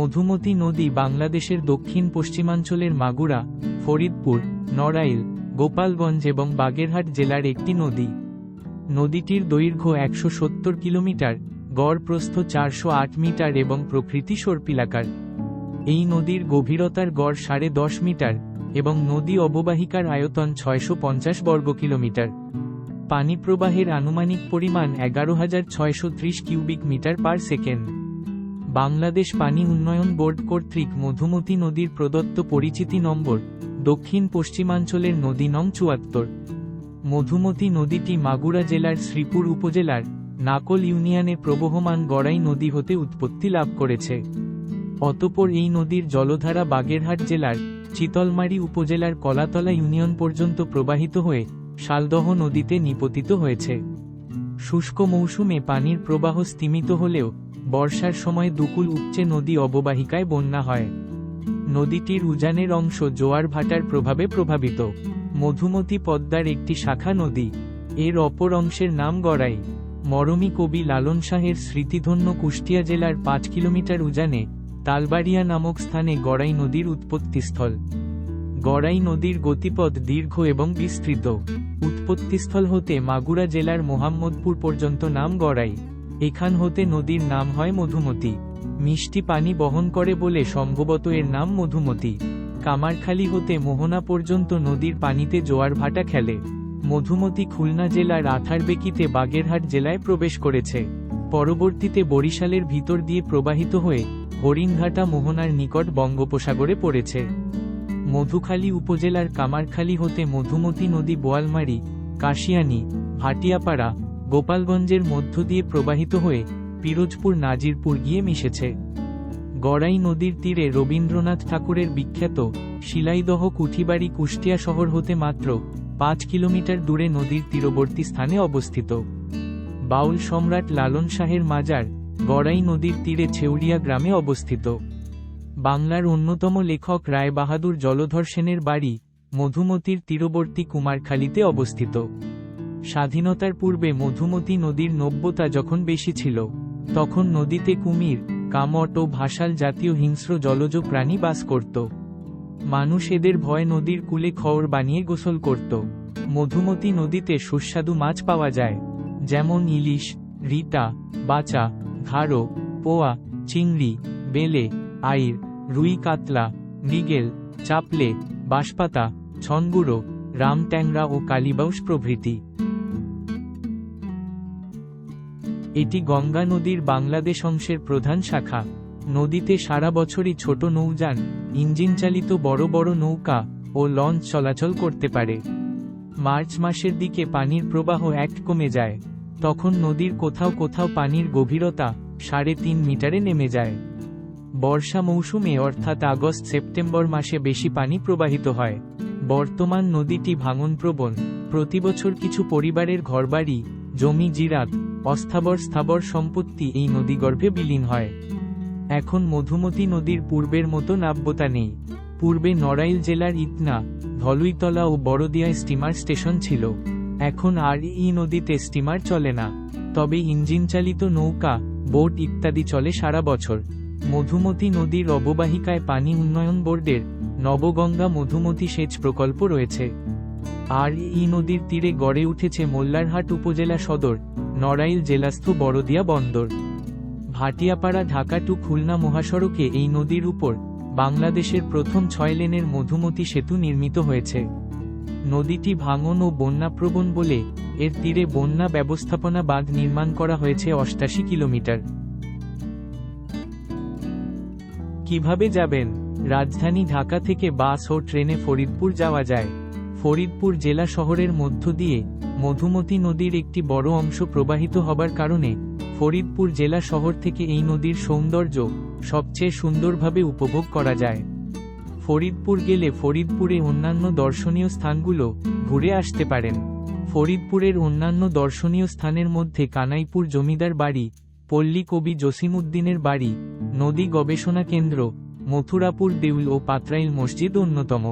মধুমতি নদী বাংলাদেশের দক্ষিণ পশ্চিমাঞ্চলের মাগুরা, ফরিদপুর, নড়াইল, গোপালগঞ্জ এবং বাগেরহাট জেলার একটি নদী। নদীটির দৈর্ঘ্য একশো সত্তর কিলোমিটার গড় প্রস্থ চারশো আট মিটার এবং প্রকৃতি সর্পিলাকার। এই নদীর গভীরতার গড় সাড়ে দশ মিটার এবং নদী অববাহিকার আয়তন ছয়শো পঞ্চাশ বর্গ কিলোমিটার। পানি প্রবাহের আনুমানিক পরিমাণ এগারো হাজার ছয়শো ত্রিশ cubic metre per second. Bangladesh পানি উন্নয়ন বোর্ড কর্তৃক মধুমতি নদীর প্রদত্ত পরিচিতি নম্বর, দক্ষিণ পশ্চিমাঞ্চলের নদী নং চুয়াত্তর। মধুমতি নদীটি মাগুরা জেলার শ্রীপুর উপজেলার নাকল ইউনিয়নে প্রবহমান গড়াই নদী হতে উৎপত্তি লাভ করেছে। অতপর এই নদীর জলধারা বাগেরহাট জেলার চিতলমারি উপজেলার কলাতলা ইউনিয়ন পর্যন্ত প্রবাহিত হয়ে শালদহ নদীতে নিপতিত হয়েছে। শুষ্ক মৌসুমে পানির প্রবাহ স্তিমিত হলেও বর্ষার সময় দুকুল উপচে নদী অববাহিকায় বন্যা হয়। নদীটির উজানের অংশ জোয়ার ভাটার প্রভাবে প্রভাবিত। মধুমতি পদ্মার একটি শাখা নদী। এর অপর অংশের নাম গড়াই। মরমী কবি লালন শাহের স্মৃতিধন্য কুষ্টিয়া জেলার পাঁচ কিলোমিটার উজানে তালবাড়িয়া নামক স্থানে গড়াই নদীর উৎপত্তিস্থল। গড়াই নদীর গতিপথ দীর্ঘ এবং বিস্তৃত। উৎপত্তিস্থল হতে মাগুরা জেলার মোহাম্মদপুর পর্যন্ত নাম গড়াই। এখান হতে নদীর নাম হয় মধুমতি। মিষ্টি পানি বহন করে বলে সম্ভবত এর নাম মধুমতি। কামারখালী হতে মোহনা পর্যন্ত নদীর পানিতে জোয়ার ভাটা খেলে। মধুমতি খুলনা জেলার আথারবেকিতে বাগেরহাট জেলায় প্রবেশ করেছে। পরবর্তীতে বরিশালের ভিতর দিয়ে প্রবাহিত হয়ে হরিণঘাটা মোহনার নিকট বঙ্গোপসাগরে পড়েছে। মধুখালী উপজেলার কামারখালী হতে মধুমতি নদী বোয়ালমারি, কাশিয়ানি, ভাটিয়াপাড়া গোপালগঞ্জের মধ্য দিয়ে প্রবাহিত হয়ে পিরোজপুর নাজিরপুর গিয়ে মিশেছে। গড়াই নদীর তীরে রবীন্দ্রনাথ ঠাকুরের বিখ্যাত শিলাইদহ কুঠিবাড়ি কুষ্টিয়া শহর হতে মাত্র পাঁচ কিলোমিটার দূরে নদীর তীরবর্তী স্থানে অবস্থিত। বাউল সম্রাট লালন শাহের মাজার গড়াই নদীর তীরে ছেউড়িয়া গ্রামে অবস্থিত। বাংলার অন্যতম লেখক রায় বাহাদুর জলধর সেনের বাড়ি মধুমতির তীরবর্তী কুমারখালীতে অবস্থিত। স্বাধীনতার পূর্বে মধুমতি নদীর নব্যতা যখন বেশি ছিল, তখন নদীতে কুমির, কামট ও ভাসাল জাতীয় হিংস্র জলজ প্রাণী বাস করত। মানুষ এদের ভয় নদীর কুলে খড় বানিয়ে গোসল করত। মধুমতি নদীতে সুস্বাদু মাছ পাওয়া যায়, যেমন ইলিশ রিটা বাচা, ঘাড়ো, পোয়া, চিংড়ি, বেলে আইর রুই কাতলা, মৃগেল, চাপলে, বাঁশপাতা, ছনগুড়ো রামট্যাংরা ও কালিবাউস প্রভৃতি। এটি গঙ্গা নদীর বাংলাদেশ অংশের প্রধান শাখা। নদীতে সারা বছরই ছোট নৌযান ইঞ্জিন চালিত বড় বড় নৌকা ও লঞ্চ চলাচল করতে পারে। মার্চ মাসের দিকে পানির প্রবাহ এক কমে যায়। তখন নদীর কোথাও কোথাও পানির গভীরতা সাড়ে তিন মিটারে নেমে যায়। বর্ষা মৌসুমে অর্থাৎ আগস্ট সেপ্টেম্বর মাসে বেশি পানি প্রবাহিত হয়। বর্তমান নদীটি ভাঙনপ্রবণ। প্রতিবছর কিছু পরিবারের ঘরবাড়ি, জমি জিরাত অস্থাবর স্থাবর সম্পত্তি এই নদীগর্ভে বিলীন হয়। এখন মধুমতি নদীর পূর্বের মতো নাব্যতা নেই। পূর্বে নড়াইল জেলার ইতনা, ধলুইতলা ও বড়দিয়ায় স্টিমার স্টেশন ছিল। এখন আর এই নদীতে স্টিমার চলে না। তবে ইঞ্জিন চালিত নৌকা, বোট ইত্যাদি চলে সারা বছর। মধুমতি নদীর অববাহিকায় পানি উন্নয়ন বোর্ডের নবগঙ্গা মধুমতি সেচ প্রকল্প রয়েছে। আর এই নদীর তীরে গড়ে উঠেছে মোল্লারহাট উপজেলা সদর। নড়াইল জেলাস্থ বড়দিয়া বন্দর। ভাটিয়াপাড়া ঢাকা টু খুলনা মহাসড়কে এই নদীর উপর বাংলাদেশের প্রথম ছয় লেনের মধুমতি সেতু নির্মিত হয়েছে। নদীটি ভাঙন ও বন্যাপ্রবণ বলে এর তীরে বন্যা ব্যবস্থাপনা বাঁধ নির্মাণ করা হয়েছে অষ্টাশি কিলোমিটার। কীভাবে যাবেন? রাজধানী ঢাকা থেকে বাস ও ট্রেনে ফরিদপুর যাওয়া যায়। ফরিদপুর জেলা শহরের মধ্য দিয়ে মধুমতি নদীর একটি বড় অংশ প্রবাহিত হবার কারণে ফরিদপুর জেলা শহর থেকে এই নদীর সৌন্দর্য সবচেয়ে সুন্দরভাবে উপভোগ করা যায়। ফরিদপুর গেলে ফরিদপুরে অন্যান্য দর্শনীয় স্থানগুলো ঘুরে আসতে পারেন। ফরিদপুরের অন্যান্য দর্শনীয় স্থানের মধ্যে কানাইপুর জমিদার বাড়ি, পল্লী কবি জসিমউদ্দিনের বাড়ি, নদী গবেষণা কেন্দ্র, মথুরাপুর দেউল ও পাত্রাইল মসজিদ অন্যতম।